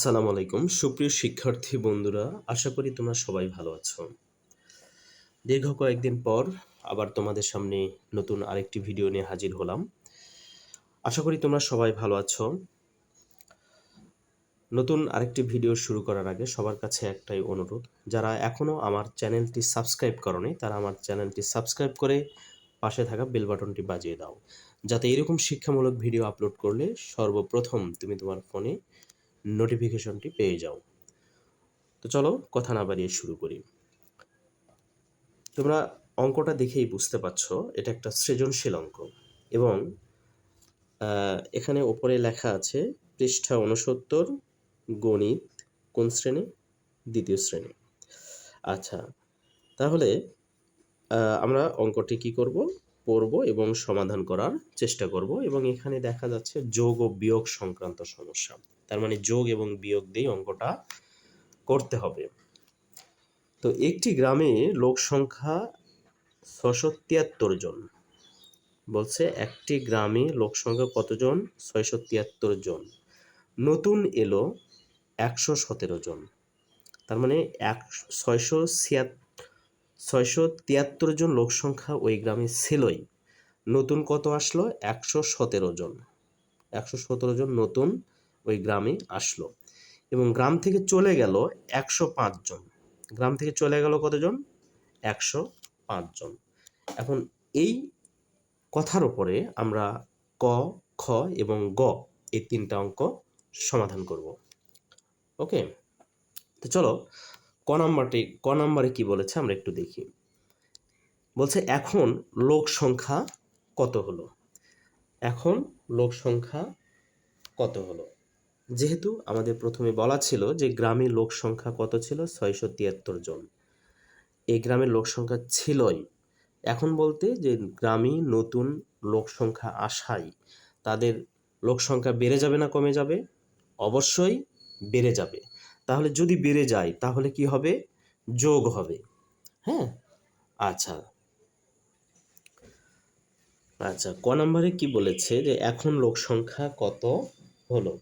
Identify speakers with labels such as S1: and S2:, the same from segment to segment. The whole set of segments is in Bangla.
S1: আসসালামু আলাইকুম। সুপ্রিয় শিক্ষার্থী বন্ধুরা, আশা করি তোমরা সবাই ভালো আছো। দীর্ঘ কয়েকদিন পর আবার তোমাদের সামনে নতুন আরেকটি ভিডিও নিয়ে হাজির হলাম। আশা করি তোমরা সবাই ভালো আছো। নতুন আরেকটি ভিডিও শুরু করার আগে সবার কাছে একটাই অনুরোধ, যারা এখনও আমার চ্যানেলটি সাবস্ক্রাইব করনি, তারা আমার চ্যানেলটি সাবস্ক্রাইব করে পাশে থাকা বেল বাটনটি বাজিয়ে দাও। যাতে এরকম শিক্ষামূলক ভিডিও আপলোড করলে সর্বপ্রথম তুমি তোমার ফোনে নোটিফিকেশনটি পেয়ে যাও। তো চলো কথা না বাড়িয়ে শুরু করি। তোমরা অঙ্কটা দেখেই বুঝতে পারছ, এটা একটা সৃজনশীল অঙ্ক এবং এখানে ওপরে লেখা আছে, পৃষ্ঠা উনসত্তর গণিত, কোন শ্রেণি? দ্বিতীয় শ্রেণি। আচ্ছা তাহলে আমরা অঙ্কটি কি করব? পড়ব এবং সমাধান করার চেষ্টা করব এবং এখানে দেখা যাচ্ছে যোগ ও বিয়োগ সংক্রান্ত সমস্যা। তার মানে যোগ এবং বিয়োগ দিয়ে অঙ্কটা করতে হবে। তো একটি গ্রামে লোক সংখ্যা ছশো তিয়াত্তর জন। বলছে একটি গ্রামে লোক সংখ্যা কতজন? ছয়শো তিয়াত্তর জন। নতুন এলো একশো সতেরো জন। তার মানে এক, ছয়শো ছিয়াত্তর ছয়শো তিয়াত্তর জন লোক সংখ্যা ওই গ্রামে ছিলই। নতুন কত আসলো? একশো সতেরো জন। একশো সতেরো জন নতুন ওই গ্রামে আসলো। এবং গ্রাম থেকে চলে গেল একশো পাঁচ জন। গ্রাম থেকে চলে গেল কতজন একশো পাঁচ জন। এখন এই কথার উপরে আমরা ক, খ এবং গ এই তিনটা অঙ্ক সমাধান করব। ওকে? তো চলো ক নাম্বারটি, ক নাম্বারে কি বলেছে আমরা একটু দেখি। বলছে, এখন লোক সংখ্যা কত হলো? এখন লোক সংখ্যা কত হলো? যেহেতু আমাদের প্রথমে বলা ছিল যে গ্রামে লোক সংখ্যা কত ছিল? ছয়শো তিয়াত্তর জন। এই গ্রামের লোক সংখ্যা ছিলই। এখন বলতে যে গ্রামে নতুন লোক সংখ্যা আসাই, তাদের লোক সংখ্যা বেড়ে যাবে না কমে যাবে? অবশ্যই বেড়ে যাবে। তাহলে যদি বেড়ে যায়, তাহলে কি হবে? যোগ হবে। হ্যাঁ? আচ্ছা। আচ্ছা ক নম্বরে কি বলেছে যে এখন লোক সংখ্যা কত হলো?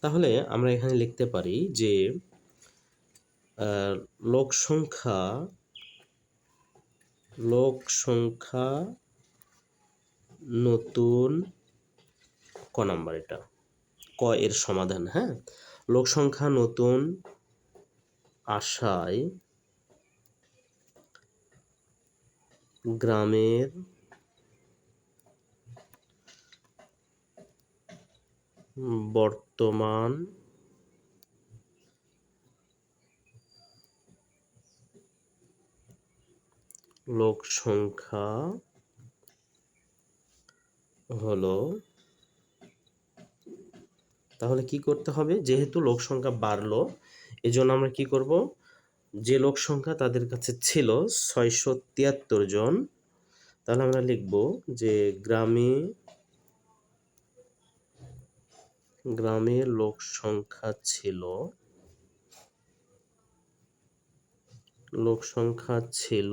S1: তাহলে আমরা এখানে লিখতে পারি যে লোক সংখ্যা লোক সংখ্যা নতুন, ক নাম্বার এটা। ক এর সমাধান হ্যাঁ? লোক সংখ্যা নতুন আশায় গ্রামের বর্তমান লোক সংখ্যা হলো তাহলে কি করতে হবে? যেহেতু লোক সংখ্যা বাড়লো এই জন্য আমরা কি করব? যে লোক সংখ্যা তাদের কাছে ছিল ছয়শো তিয়াত্তর জন, তাহলে আমরা লিখব যে গ্রামে গ্রামে লোক সংখ্যা ছিল, লোক সংখ্যা ছিল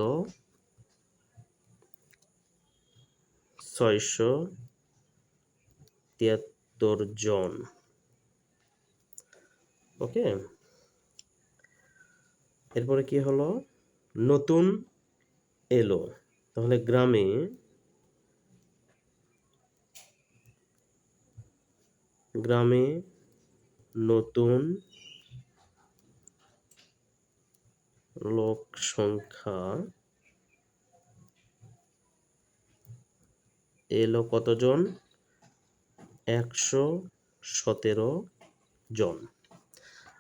S1: ছয়শো তিয়াত্তর জন। ওকে? এরপরে কি হলো? নতুন এলো। তাহলে গ্রামে গ্রামে নতুন লোক সংখ্যা এলো কতজন? একশো সতেরো জন।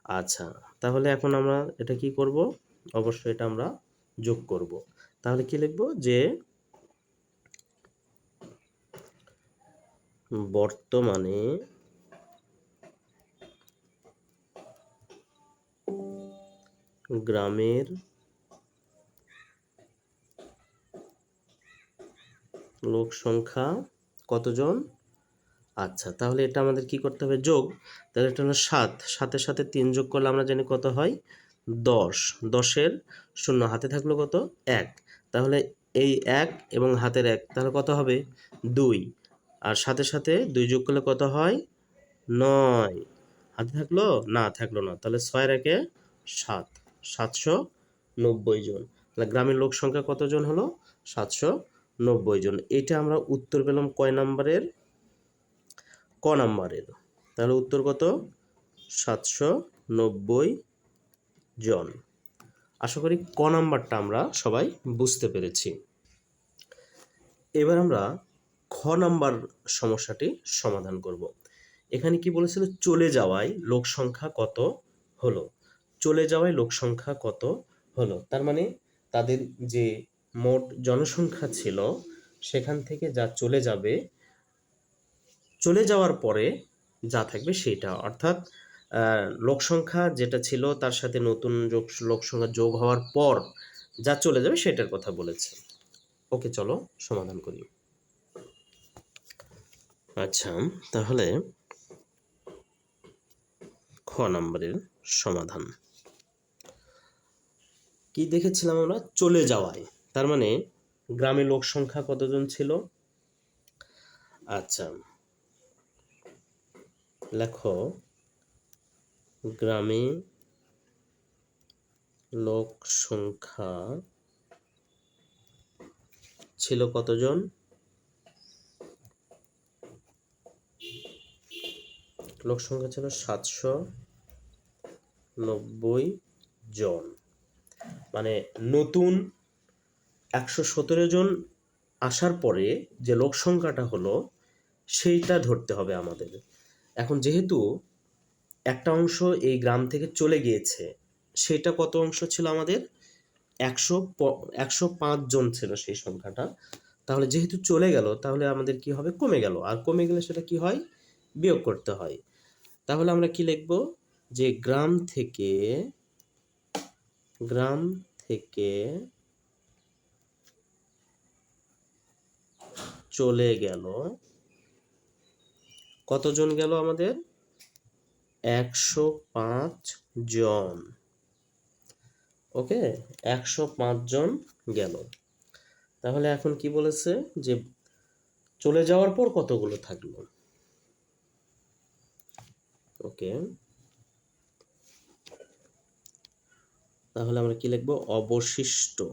S1: আচ্ছা তাহলে এখন আমরা এটা কি করব? অবশ্যই এটা আমরা যোগ করব। তাহলে কি লিখব? যে বর্তমানে গ্রামের লোক সংখ্যা কতজন? আচ্ছা তাহলে এটা আমাদের কি করতে হবে? যোগ, তাহলে এটা হলো সাত। সাতের সাথে তিন যোগ করলে আমরা জানি কত হয়? দশ। দশের শূন্য, হাতে থাকল কত? এক। তাহলে এই এক এবং হাতের এক, তাহলে কত হবে? দুই। আর সাথে সাথে দুই যোগ করলে কত হয়? নয়। হাতে থাকল? না থাকল না। তাহলে ছয় একে সাত। সাতশো নব্বই জন। তাহলে গ্রামের লোক সংখ্যা কতজন হলো? সাতশো নব্বই জন। এটা আমরা উত্তর পেলাম কয় নাম্বারের? ক নাম্বারের তাহলে উত্তর কত? সাতশো নব্বই জন। আশা করি ক নাম্বারটা আমরা সবাই বুঝতে পেরেছি। এবার আমরা খ নাম্বার সমস্যাটি সমাধান করব। এখানে কি বলেছিল? চলে যাওয়ায় লোক সংখ্যা কত হলো? চলে যাওয়ায় লোক সংখ্যা কত হলো? তার মানে তাদের যে মোট জনসংখ্যা ছিল, সেখান থেকে যা চলে যাবে চলে যাওয়ার পরে যা থাকবে সেটা। অর্থাৎ লোক সংখ্যা যেটা ছিল তার সাথে নতুন যোগ, লোক সংখ্যা যোগ হওয়ার পর যা চলে যাবে সেটার কথা বলেছে। ওকে, চলো সমাধান করি। আচ্ছা তাহলে খ নম্বরের সমাধান। কি দেখেছিলাম আমরা? চলে যাওয়ায়। তার মানে গ্রামে লোক সংখ্যা কতজন ছিল? আচ্ছা লেখো, গ্রামে লোক সংখ্যা ছিল কতজন? লোক সংখ্যা ছিল সাতশো নব্বই জন। মানে নতুন একশো সতেরো জন আসার পরে যে লোক সংখ্যাটা হলো, সেইটা ধরতে হবে আমাদের। এখন যেহেতু একটা অংশ এই গ্রাম থেকে চলে গিয়েছে, সেটা কত অংশ ছিল আমাদের? একশো একশো জন ছিল সেই সংখ্যাটা। তাহলে যেহেতু চলে গেল, তাহলে আমাদের কি হবে? কমে গেল। আর কমে গেলে সেটা কি হয়? বিয়োগ করতে হয়। তাহলে আমরা কি লিখব? যে গ্রাম থেকে গ্রাম থেকে চলে গেল কতজন গেল আমাদের? একশো পাঁচ জন। ওকে? একশো পাঁচ জন গেল। তাহলে এখন কি বলেছে? যে চলে যাওয়ার পর কতগুলো থাকল? ওকে। তাহলে আমরা কি লিখব? অবশিষ্ট।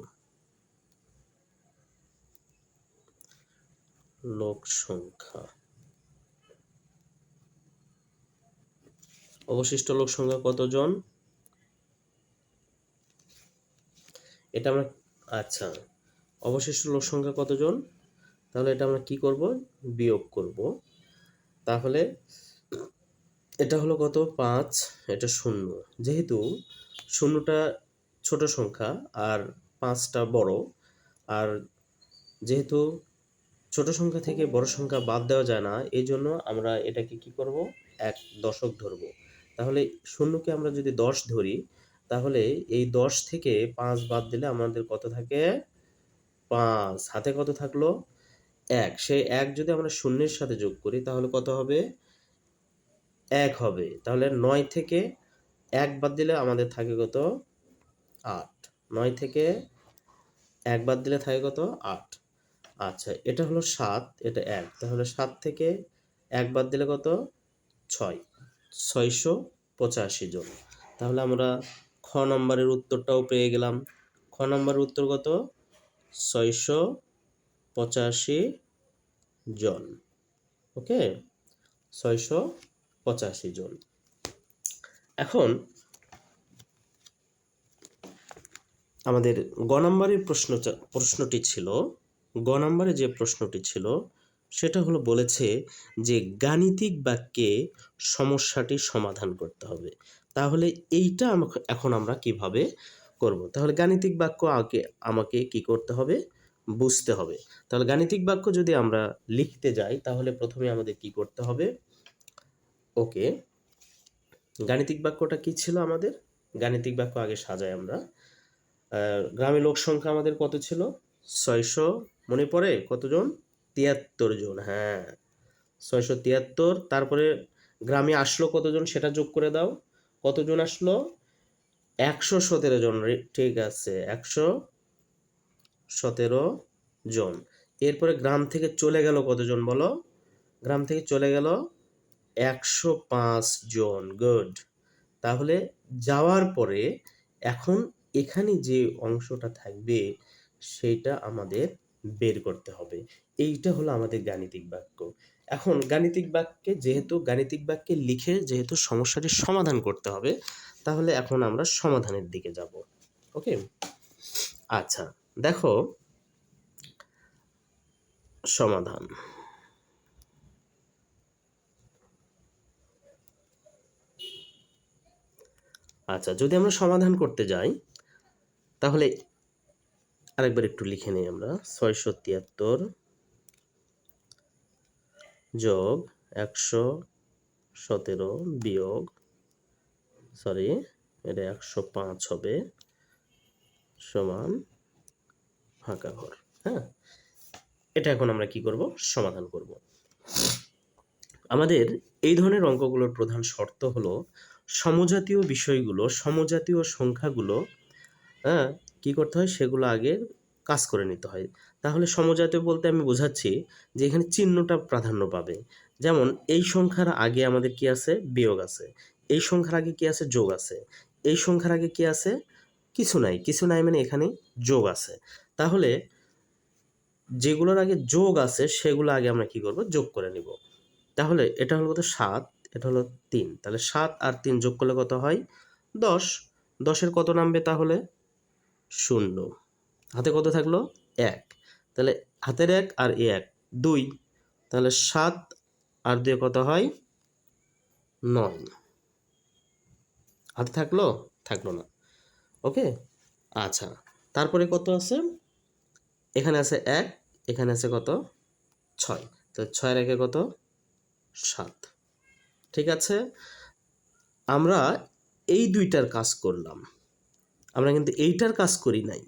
S1: লোক সংখ্যা। অবশিষ্ট লোক সংখ্যা কতজন? এটা আমরা আচ্ছা অবশিষ্ট লোক সংখ্যা কতজন? তাহলে এটা আমরা কি করব? বিয়োগ করব। তাহলে এটা হলো কত? পাঁচ, এটা শূন্য। যেহেতু শূন্যটা ছোট সংখ্যা আর পাঁচটা বড়, আর যেহেতু ছোট সংখ্যা থেকে বড় সংখ্যা বাদ দেওয়া যায় না, এই জন্য আমরা এটাকে কি করব? এক দশক ধরব। তাহলে শূন্যকে আমরা যদি দশ ধরি, তাহলে এই দশ থেকে পাঁচ বাদ দিলে আমাদের কত থাকে? পাঁচ। হাতে কত থাকল? এক। সেই এক যদি আমরা শূন্যের সাথে যোগ করি, তাহলে কত হবে? এক হবে। তাহলে নয় থেকে এক বাদ দিলে আমাদের থাকে কত? আট। নয় থেকে এক বাদ দিলে থাকে কত? আট। আচ্ছা এটা হলো সাত, এটা এক। তাহলে সাত থেকে এক বাদ দিলে কত? ছয়। ছয়শো পঁচাশি জন। তাহলে আমরা খ নম্বরের উত্তরটাও পেয়ে গেলাম। খ নম্বরের উত্তর কত? ছয়শো পঁচাশি জন। ওকে? ছয়শো পঁচাশি জন। এখন আমাদের গ নম্বরের প্রশ্ন প্রশ্নটি ছিল গ নম্বরে যে প্রশ্নটি ছিল সেটা হলো বলেছে যে গাণিতিক বাক্যে সমস্যাটি সমাধান করতে হবে। তাহলে এইটা এখন আমরা কীভাবে করব? তাহলে গাণিতিক বাক্য আগে আমাকে কি করতে হবে? বুঝতে হবে। তাহলে গাণিতিক বাক্য যদি আমরা লিখতে যাই, তাহলে প্রথমে আমাদের কি করতে হবে? ওকে, গাণিতিক বাক্যটা কি ছিল আমাদের? গাণিতিক বাক্য আগে সাজাই আমরা। গ্রামে লোক সংখ্যা আমাদের কত ছিল? ছয়শো। মনে পড়ে? কতজন? তিয়াত্তর জন হ্যাঁ। ছয়শো তিয়াত্তর, তারপরে গ্রামে আসলো কতজন সেটা যোগ করে দাও। কতজন আসলো? একশো সতেরো জন ঠিক আছে, একশো সতেরো জন। এরপরে গ্রাম থেকে চলে গেল কতজন বলো? গ্রাম থেকে চলে গেল একশো পাঁচ জন, গুড। তাহলে যাওয়ার পরে এখন এখানে যে অংশটা থাকবে, সেটা আমাদের বের করতে হবে। এইটা হলো আমাদের গাণিতিক বাক্য। এখন গাণিতিক বাক্যে যেহেতু, গাণিতিক বাক্যে লিখে যেহেতু সমস্যাটির সমাধান করতে হবে, তাহলে এখন আমরা সমাধানের দিকে যাব। ওকে আচ্ছা দেখো, সমাধান। আচ্ছা যদি আমরা সমাধান করতে যাই, তাহলে আরেকবার একটু লিখে নিই আমরা। ছয়শো তিয়াত্তর যোগ একশো সতেরো বিয়োগ সরি এটা একশো পাঁচ হবে, সমান ফাঁকা ঘর হ্যাঁ? এটা এখন আমরা কি করব? সমাধান করব। আমাদের এই ধরনের অঙ্কগুলোর প্রধান শর্ত হলো সমজাতীয় বিষয়গুলো, সমজাতীয় সংখ্যাগুলো হ্যাঁ কী করতে হয় সেগুলো আগে কাজ করে নিতে হয়। তাহলে সমজাতীয় বলতে আমি বোঝাচ্ছি যে এখানে চিহ্নটা প্রাধান্য পাবে। যেমন এই সংখ্যার আগে আমাদের কি আছে? বিয়োগ আছে। এই সংখ্যার আগে কি আছে? যোগ আছে। এই সংখ্যার আগে কি আছে? কিছু নাই। কিছু নাই মানে এখানে যোগ আছে। তাহলে যেগুলোর আগে যোগ আছে সেগুলো আগে আমরা কি করব? যোগ করে নিব। তাহলে এটা হলো কত? সাত। এটা হলো তিন। তাহলে সাত আর তিন যোগ করলে কত হয়? দশ। দশের কত নামবে তাহলে? শূন্য। হাতে কত থাকল? এক। তাহলে হাতের এক আর এক, দুই। তাহলে সাত আর দুই কত হয়? নয়। হাতে থাকল? থাকল না। ওকে? আচ্ছা। তারপরে কত আছে? এখানে আছে এক, এখানে আছে কত? ছয়। তো ছয় রেখে কত? সাত। ঠিক আছে? আমরা এই দুইটার কাজ করলাম। আমরা কিন্তু এইটার কাজ করি নাই।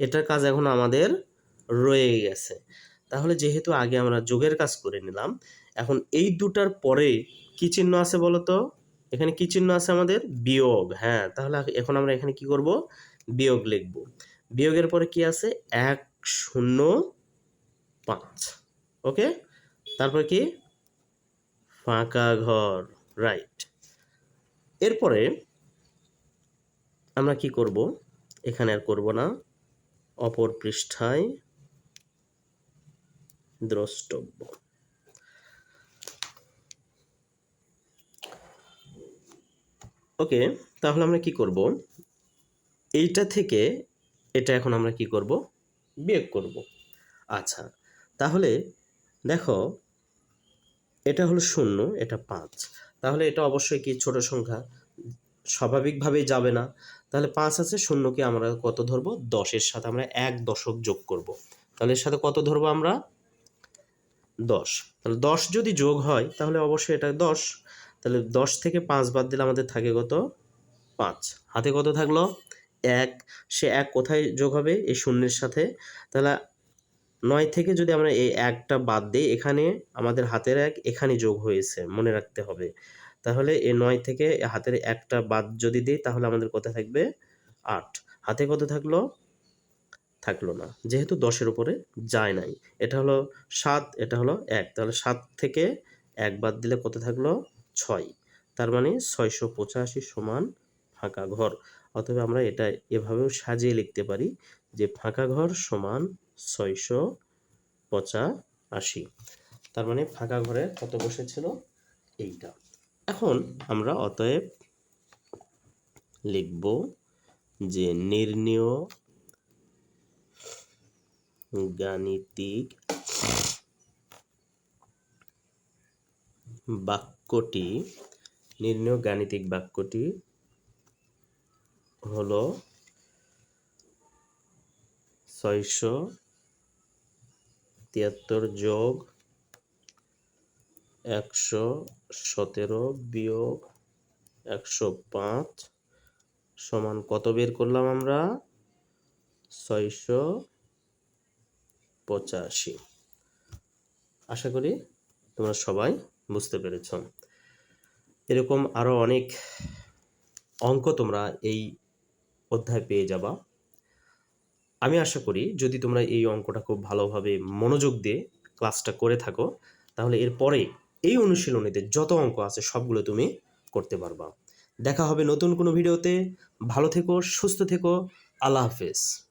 S1: এটার কাজ এখন আমাদের রয়ে গেছে। তাহলে যেহেতু আগে আমরা যোগের কাজ করে নিলাম, এখন এই দুটার পরে কি চিহ্ন আছে বলো তো এখানে কি চিহ্ন আছে আমাদের? বিয়োগ। হ্যাঁ তাহলে এখন আমরা এখানে কি করব? বিয়োগ লিখব। বিয়োগের পরে কি আছে? এক, শূন্য, পাঁচ। ওকে? তারপর কি? ফাঁকা ঘর। রাইট। এরপরে আমরা কি করব? এখানে আর করব না। অপর পৃষ্ঠায় দ্রষ্টব্য। ওকে, তাহলে আমরা কি করব? এইটা থেকে এটা এখন আমরা কি করব? বিয়োগ করব। আচ্ছা তাহলে দেখো, এটা হলো শূন্য, এটা পাঁচ। তাহলে এটা অবশ্যই কি ছোট সংখ্যা? স্বাভাবিকভাবেই যাবে না। তাহলে পাঁচ আছে, শূন্যকে আমরা কত ধরবো? দশের সাথে আমরা এক দশক যোগ করব। তাহলে এর সাথে কত ধরবো আমরা? দশ। তাহলে দশ যদি যোগ হয়, তাহলে অবশ্যই এটা দশ। তাহলে দশ থেকে পাঁচ বাদ দিলে আমাদের থাকে কত? পাঁচ। হাতে কত থাকল? এক। সে এক কোথায় যোগ হবে? এই শূন্যের সাথে। তাহলে নয় থেকে যদি আমরা এই একটা বাদ দিই, এখানে আমাদের হাতের এক, এখানে যোগ হয়েছে। মনে রাখতে হবে। তাহলে এ নয় থেকে হাতের একটা বাদ যদি দিই, তাহলে আমাদের কত থাকবে? আট। হাতে কত থাকল? থাকল না। যেহেতু দশের উপরে যায় নাই। এটা হলো সাত, এটা হলো এক। তাহলে সাত থেকে এক বাদ দিলে কত থাকল? ছয়। তার মানে ছয়শো পঁচাশি সমান ফাঁকা ঘর। অথবা আমরা এটা এভাবেও সাজিয়ে লিখতে পারি যে ফাঁকা ঘর সমান ছয়শো পঁচাশি। তার মানে ফাঁকা ঘরে কত বসেছিল? এইটা। এখন আমরা অতএব লিখব যে নির্ণীয় গাণিতিক বাক্যটি, নির্ণয় গাণিতিক বাক্যটি হল ছয়শো তিয়াত্তর যোগ একশো সতেরো বিয়োগ একশো পাঁচ সমান কত বের করলাম আমরা? ছয়শো পঁচাশি। আশা করি তোমরা সবাই বুঝতে পেরেছ। এরকম আরও অনেক অঙ্ক তোমরা এই অধ্যায় পেয়ে যাবা। আমি আশা করি যদি তোমরা এই অঙ্কটা খুব ভালোভাবে মনোযোগ দিয়ে ক্লাসটা করে থাকো, তাহলে এরপরে এই অনুশীলনীতে যত অঙ্ক আছে সবগুলো তুমি করতে পারবা। দেখা হবে নতুন কোনো ভিডিওতে। ভালো থেকো, সুস্থ থেকো। আল্লাহ হাফেজ।